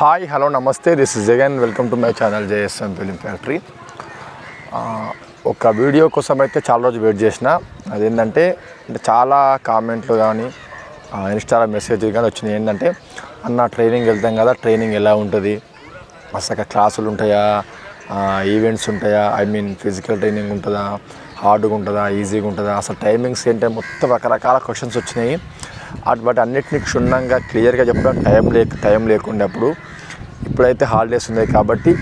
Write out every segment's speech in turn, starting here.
Hi hello నమస్తే this is Jagan welcome to my channel JSM film factory ఒక video కోసం అయితే చాలా రోజు వెయిట్ చేసిన అదేంటంటే అంటే చాలా కామెంట్లు కానీ ఇన్స్టాలో మెసేజ్ కానీ వచ్చినాయి. ఏంటంటే అన్న ట్రైనింగ్ వెళ్తాం కదా ట్రైనింగ్ ఎలా ఉంటుంది? అసలు క్లాసులు ఉంటాయా? ఈవెంట్స్ ఉంటాయా? ఐ మీన్ ఫిజికల్ ట్రైనింగ్ ఉంటుందా? హార్డ్గా ఉంటుందా? ఈజీగా ఉంటుందా? అసలు టైమింగ్స్ ఏంటంటే మొత్తం రకరకాల క్వశ్చన్స్ వచ్చినాయి. అటు వాటి అన్నిటిని క్షుణ్ణంగా క్లియర్గా చెప్పడం టైం లేక టైం లేకుండా అప్పుడు ఇప్పుడైతే హాలిడేస్ ఉన్నాయి కాబట్టి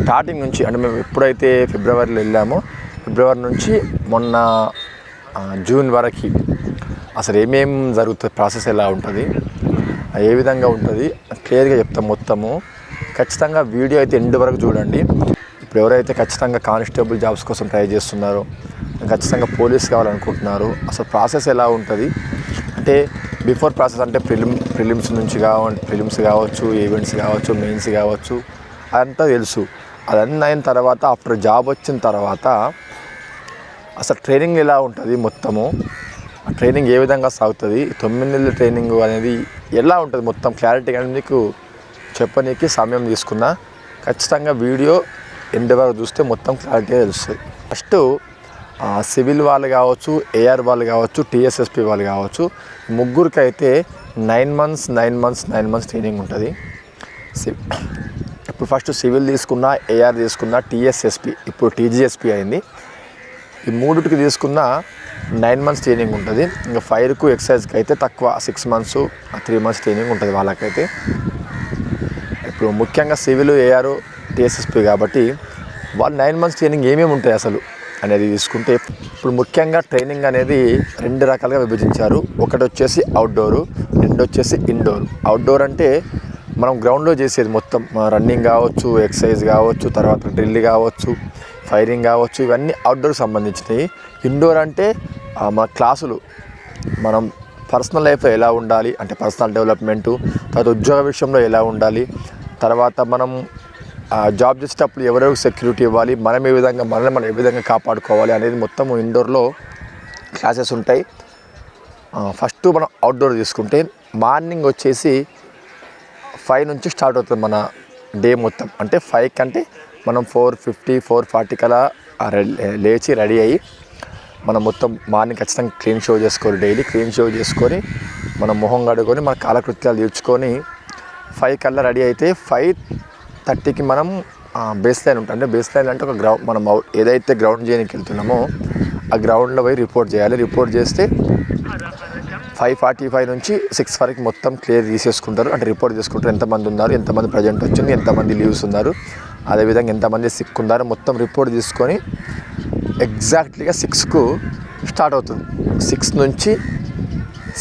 స్టార్టింగ్ నుంచి అంటే మేము ఎప్పుడైతే ఫిబ్రవరిలో వెళ్ళామో ఫిబ్రవరి నుంచి మొన్న జూన్ వరకు అసలు ఏమేం జరుగుతుంది ప్రాసెస్ ఎలా ఉంటుంది ఏ విధంగా ఉంటుంది క్లియర్గా చెప్తాం మొత్తము. ఖచ్చితంగా వీడియో అయితే ఎండ్ వరకు చూడండి. ఇప్పుడు ఎవరైతే ఖచ్చితంగా కానిస్టేబుల్ జాబ్స్ కోసం ట్రై చేస్తున్నారో ఖచ్చితంగా పోలీస్ కావాలనుకుంటున్నారు అసలు ప్రాసెస్ ఎలా ఉంటుంది అంటే బిఫోర్ ప్రాసెస్ అంటే ప్రిలిమ్ ప్రిలిమ్స్ నుంచి కావ ప్రిలిమ్స్ కావచ్చు ఈవెంట్స్ కావచ్చు మెయిన్స్ కావచ్చు అదంతా తెలుసు. అదన్నీ అయిన తర్వాత ఆఫ్టర్ జాబ్ వచ్చిన తర్వాత అసలు ట్రైనింగ్ ఎలా ఉంటుంది మొత్తము? ఆ ట్రైనింగ్ ఏ విధంగా సాగుతుంది? తొమ్మిది నెలల ట్రైనింగ్ అనేది ఎలా ఉంటుంది మొత్తం? క్లారిటీ అనేది మీకు చెప్పనీకి సమయం తీసుకున్నా ఖచ్చితంగా వీడియో ఎండ్ వరకు చూస్తే మొత్తం క్లారిటీగా తెలుస్తుంది. ఫస్ట్ సివిల్ వాళ్ళు కావచ్చు ఏఆర్ వాళ్ళు కావచ్చు టీఎస్ఎస్పి వాళ్ళు కావచ్చు ముగ్గురికి అయితే nine months nine months nine months training ఉంటుంది. సి- ఇప్పుడు ఫస్ట్ సివిల్ తీసుకున్న ఏఆర్ తీసుకున్న టీఎస్ఎస్పి ఇప్పుడు టీజీఎస్పి అయింది. ఈ మూడుకి తీసుకున్న నైన్ మంత్స్ ట్రైనింగ్ ఉంటుంది. ఇంకా ఫైర్కు ఎక్సైజ్కి అయితే తక్కువ six months three months training ఉంటుంది వాళ్ళకైతే. ఇప్పుడు ముఖ్యంగా సివిల్ ఏఆర్ టీఎస్ఎస్పి కాబట్టి వాళ్ళు నైన్ మంత్స్ ట్రైనింగ్ ఏమేమి ఉంటాయి అసలు? అనేది తీసుకుంటే ఇప్పుడు ముఖ్యంగా ట్రైనింగ్ అనేది రెండు రకాలుగా విభజించారు. ఒకటి వచ్చేసి అవుట్డోరు రెండు వచ్చేసి ఇండోర్ అవుట్డోర్ అంటే మనం గ్రౌండ్లో చేసేది మొత్తం. రన్నింగ్ కావచ్చు ఎక్సర్సైజ్ కావచ్చు తర్వాత డ్రిల్ కావచ్చు ఫైరింగ్ కావచ్చు ఇవన్నీ అవుట్డోర్కి సంబంధించినవి. ఇండోర్ అంటే మన క్లాసులు. మనం పర్సనల్ లైఫ్లో ఎలా ఉండాలి అంటే పర్సనల్ డెవలప్మెంటు తర్వాత ఉద్యోగ విషయంలో ఎలా ఉండాలి తర్వాత మనం జాబ్ చేసేటప్పుడు ఎవరెవరికి సెక్యూరిటీ ఇవ్వాలి? మనం ఏ విధంగా మనల్ని మనం ఏ విధంగా కాపాడుకోవాలి అనేది మొత్తం ఇండోర్లో క్లాసెస్ ఉంటాయి. ఫస్ట్ మనం అవుట్డోర్ తీసుకుంటే మార్నింగ్ వచ్చేసి ఫైవ్ నుంచి స్టార్ట్ అవుతుంది మన డే మొత్తం. అంటే ఫైవ్ కంటే మనం ఫోర్ ఫిఫ్టీ ఫోర్ ఫార్టీ కలా లేచి రెడీ అయ్యి మనం మొత్తం మార్నింగ్ ఖచ్చితంగా క్లీన్ షో చేసుకోవాలి డైలీ క్లీన్ షో చేసుకొని మనం మొహం కడుకొని మన కాలకృత్యాలు తీర్చుకొని ఫైవ్ కల్లా రెడీ అయితే ఫైవ్ థర్టీకి మనం బేస్ లైన్ ఉంటుంది అంటే బేస్ లైన్ అంటే ఒక గ్రౌండ్ మనం ఏదైతే గ్రౌండ్ చేయడానికి వెళ్తున్నామో ఆ గ్రౌండ్లో పోయి రిపోర్ట్ చేయాలి. రిపోర్ట్ చేస్తే ఫైవ్ ఫార్టీ ఫైవ్ నుంచి సిక్స్ వరకు మొత్తం క్లియర్ తీసేసుకుంటారు. అంటే రిపోర్ట్ చేసుకుంటారు. ఎంతమంది ఉన్నారు ఎంతమంది ప్రజెంట్ వచ్చింది ఎంతమంది లీవ్స్ ఉన్నారు అదేవిధంగా ఎంతమంది సిక్ ఉన్నారు మొత్తం రిపోర్ట్ తీసుకొని ఎగ్జాక్ట్లీగా సిక్స్కు స్టార్ట్ అవుతుంది. సిక్స్ నుంచి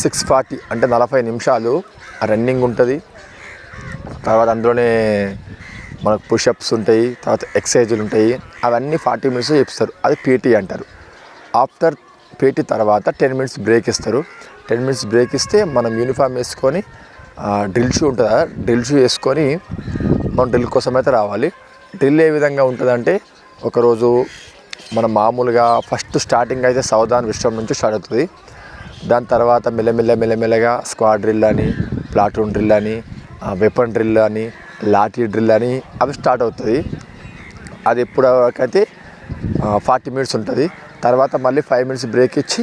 సిక్స్ ఫార్టీ అంటే నలభై నిమిషాలు రన్నింగ్ ఉంటుంది. తర్వాత అందులోనే మనకు పుషప్స్ ఉంటాయి తర్వాత ఎక్సర్సైజులు ఉంటాయి అవన్నీ ఫార్టీ మినిట్స్ చెప్తారు. అది పీటీ అంటారు. ఆఫ్టర్ పీటీ తర్వాత టెన్ మినిట్స్ బ్రేక్ ఇస్తారు. టెన్ మినిట్స్ బ్రేక్ ఇస్తే మనం యూనిఫామ్ వేసుకొని డ్రిల్ షూ ఉంటుంది? డ్రిల్ షూ వేసుకొని మనం డ్రిల్ కోసం అయితే రావాలి. డ్రిల్ ఏ విధంగా ఉంటుందంటే ఒకరోజు మనం మామూలుగా ఫస్ట్ స్టార్టింగ్ అయితే సౌదాన్ విశ్వం నుంచి స్టార్ట్ అవుతుంది. దాని తర్వాత మెల్లమెల్ల మెల్లమెల్లగా స్క్వాడ్ డ్రిల్ అని ప్లాటూన్ డ్రిల్ అని వెపన్ డ్రిల్ అని లాఠీ డ్రిల్ అని అవి స్టార్ట్ అవుతుంది అది ఎప్పుడు అయితే ఫార్టీ మినిట్స్ ఉంటుంది. తర్వాత మళ్ళీ ఫైవ్ మినిట్స్ బ్రేక్ ఇచ్చి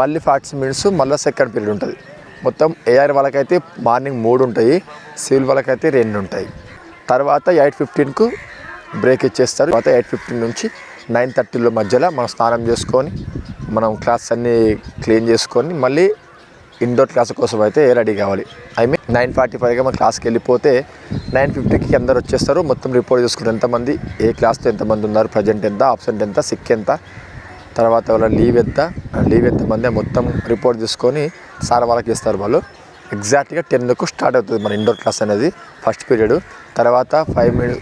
మళ్ళీ ఫార్టీ మినిట్స్ మళ్ళీ సెకండ్ పీరియడ్ ఉంటుంది. మొత్తం ఏఆర్ వాళ్ళకైతే మార్నింగ్ మూడు ఉంటాయి సివిల్ వాళ్ళకైతే రెండు ఉంటాయి. తర్వాత ఎయిట్ ఫిఫ్టీన్కు బ్రేక్ ఇచ్చేస్తారు. తర్వాత ఎయిట్ ఫిఫ్టీన్ నుంచి నైన్ థర్టీలో మధ్యలో మనం స్నానం చేసుకొని మనం క్లాస్ అన్నీ క్లీన్ చేసుకొని మళ్ళీ ఇండోర్ క్లాస్ కోసం అయితే రెడీ కావాలి. ఐ మీన్ నైన్ ఫార్టీ ఫైవ్గా మన క్లాస్కి వెళ్ళిపోతే నైన్ ఫిఫ్టీకి అందరు వచ్చేస్తారు. మొత్తం రిపోర్ట్ చేసుకుంటారు ఎంతమంది ఏ క్లాస్తో ఎంతమంది ఉన్నారు ప్రజెంట్ ఎంత ఆబ్సెంట్ ఎంత సిక్ ఎంత తర్వాత వాళ్ళ లీవ్ ఎంత లీవ్ ఎంతమంది మొత్తం రిపోర్ట్ తీసుకొని సార్ వాళ్ళకి ఇస్తారు వాళ్ళు. ఎగ్జాక్ట్గా టెన్కు స్టార్ట్ అవుతుంది మన ఇండోర్ క్లాస్ అనేది ఫస్ట్ పీరియడ్ తర్వాత ఫైవ్ మినిట్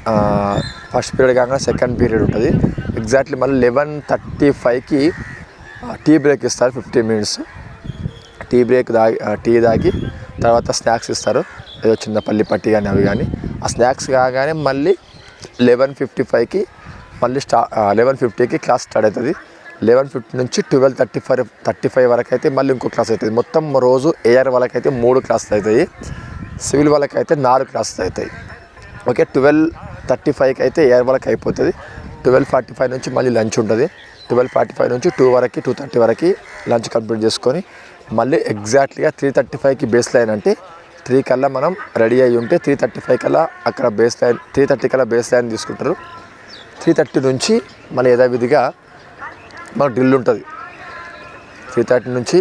ఫస్ట్ పీరియడ్ కాకుండా సెకండ్ పీరియడ్ ఉంటుంది. ఎగ్జాక్ట్లీ మళ్ళీ లెవెన్ థర్టీ ఫైవ్కి టీ బ్రేక్ ఇస్తారు ఫిఫ్టీన్ మినిట్స్ టీ బ్రేక్ దాగి టీ తాగి తర్వాత స్నాక్స్ ఇస్తారు. ఏదో చిన్న పల్లి పట్టి కానీ అవి కానీ ఆ స్నాక్స్ కాగానే మళ్ళీ లెవెన్ ఫిఫ్టీ ఫైవ్కి మళ్ళీ స్టా లెవెన్ ఫిఫ్టీకి క్లాస్ స్టార్ట్ అవుతుంది లెవెన్ ఫిఫ్టీ నుంచి twelve thirty five thirty five వరకు అయితే మళ్ళీ ఇంకో క్లాస్ అవుతుంది మొత్తం రోజు ఏఆర్ వాళ్ళకైతే మూడు క్లాసులు అవుతాయి సివిల్ వాళ్ళకి అయితే నాలుగు క్లాసులు అవుతాయి ఓకే ట్వెల్వ్ థర్టీ ఫైవ్కి అయితే ఏఆర్ వాళ్ళకి అయిపోతుంది. ట్వెల్వ్ ఫార్టీ ఫైవ్ నుంచి మళ్ళీ లంచ్ ఉంటుంది. ట్వెల్వ్ ఫార్టీ ఫైవ్ నుంచి టూ వరకు టూ థర్టీ వరకు లంచ్ కంప్లీట్ చేసుకొని మళ్ళీ ఎగ్జాక్ట్లీగా త్రీ థర్టీ ఫైవ్కి బేస్ లైన్ అంటే త్రీ కల్లా మనం రెడీ అయ్యి ఉంటే త్రీ థర్టీ ఫైవ్ కల్లా అక్కడ బేస్ లైన్ త్రీ థర్టీ కల్లా బేస్ లైన్ తీసుకుంటారు. త్రీ థర్టీ నుంచి మళ్ళీ యథావిధిగా మనకు డ్రిల్ ఉంటుంది. త్రీ థర్టీ నుంచి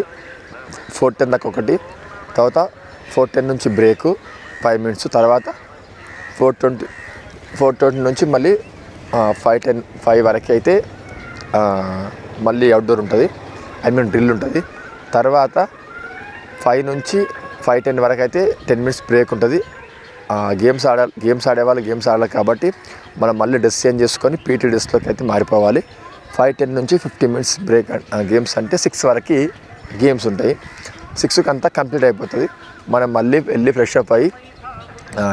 ఫోర్ టెన్ దాకా ఒకటి తర్వాత ఫోర్ టెన్ నుంచి బ్రేకు ఫైవ్ మినిట్స్ తర్వాత ఫోర్ ట్వంటీ ఫోర్ ట్వంటీ నుంచి మళ్ళీ ఫైవ్ టెన్ ఫైవ్ వరకు అయితే మళ్ళీ అవుట్డోర్ ఉంటుంది. ఐ మీన్ డ్రిల్ ఉంటుంది. తర్వాత ఫైవ్ నుంచి ఫైవ్ టెన్ వరకు అయితే టెన్ మినిట్స్ బ్రేక్ ఉంటుంది గేమ్స్ ఆడ గేమ్స్ ఆడేవాళ్ళు గేమ్స్ ఆడాలి కాబట్టి మనం మళ్ళీ డ్రెస్ చేంజ్ చేసుకొని పీటీ డ్రెస్లోకి అయితే మారిపోవాలి. ఫైవ్ టెన్ నుంచి ఫిఫ్టీ మినిట్స్ బ్రేక్ గేమ్స్ అంటే సిక్స్ వరకు గేమ్స్ ఉంటాయి. సిక్స్కి అంతా కంప్లీట్ అయిపోతుంది. మనం మళ్ళీ వెళ్ళి ఫ్రెష్ అప్ అయ్యి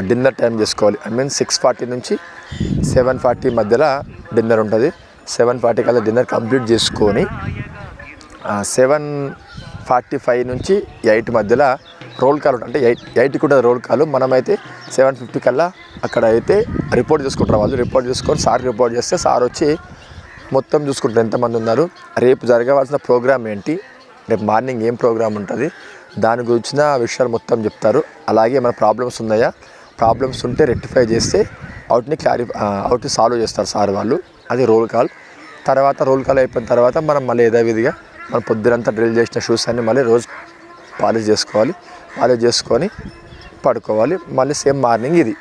డిన్నర్ టైం చేసుకోవాలి. ఐ మీన్ సిక్స్ ఫార్టీ నుంచి సెవెన్ ఫార్టీ మధ్యలో డిన్నర్ ఉంటుంది. సెవెన్ ఫార్టీ కల్లా డిన్నర్ కంప్లీట్ చేసుకొని సెవెన్ ఫార్టీ ఫైవ్ నుంచి ఎయిట్ మధ్యలో రోల్ కాల్ అంటే ఎయిట్ ఎయిట్ కూడా రోల్ కాల్. మనమైతే సెవెన్ ఫిఫ్టీ కల్లా అక్కడ అయితే రిపోర్ట్ చేసుకుంటారు వాళ్ళు. రిపోర్ట్ చేసుకొని సార్ రిపోర్ట్ చేస్తే సార్ వచ్చి మొత్తం చూసుకుంటారు ఎంతమంది ఉన్నారు. రేపు జరగవలసిన ప్రోగ్రామ్ ఏంటి? రేపు మార్నింగ్ ఏం ప్రోగ్రామ్ ఉంటుంది? దాని గురించిన విషయాలు మొత్తం చెప్తారు. అలాగే మన ప్రాబ్లమ్స్ ఉన్నాయా? ప్రాబ్లమ్స్ ఉంటే రెక్టిఫై చేస్తే అవుట్ని క్లారి అవుట్ని సాల్వ్ చేస్తారు సార్ వాళ్ళు. అది రోల్ కాల్ తర్వాత రోల్ కాల్ అయిపోయిన తర్వాత మనం మళ్ళీ యథావిధిగా మనం పొద్దునంతా డ్రిల్ చేసిన షూస్ అన్ని మళ్ళీ రోజు పాలిష్ చేసుకోవాలి. పాలిష్ చేసుకొని పడుకోవాలి. మళ్ళీ సేమ్ మార్నింగ్ ఇది.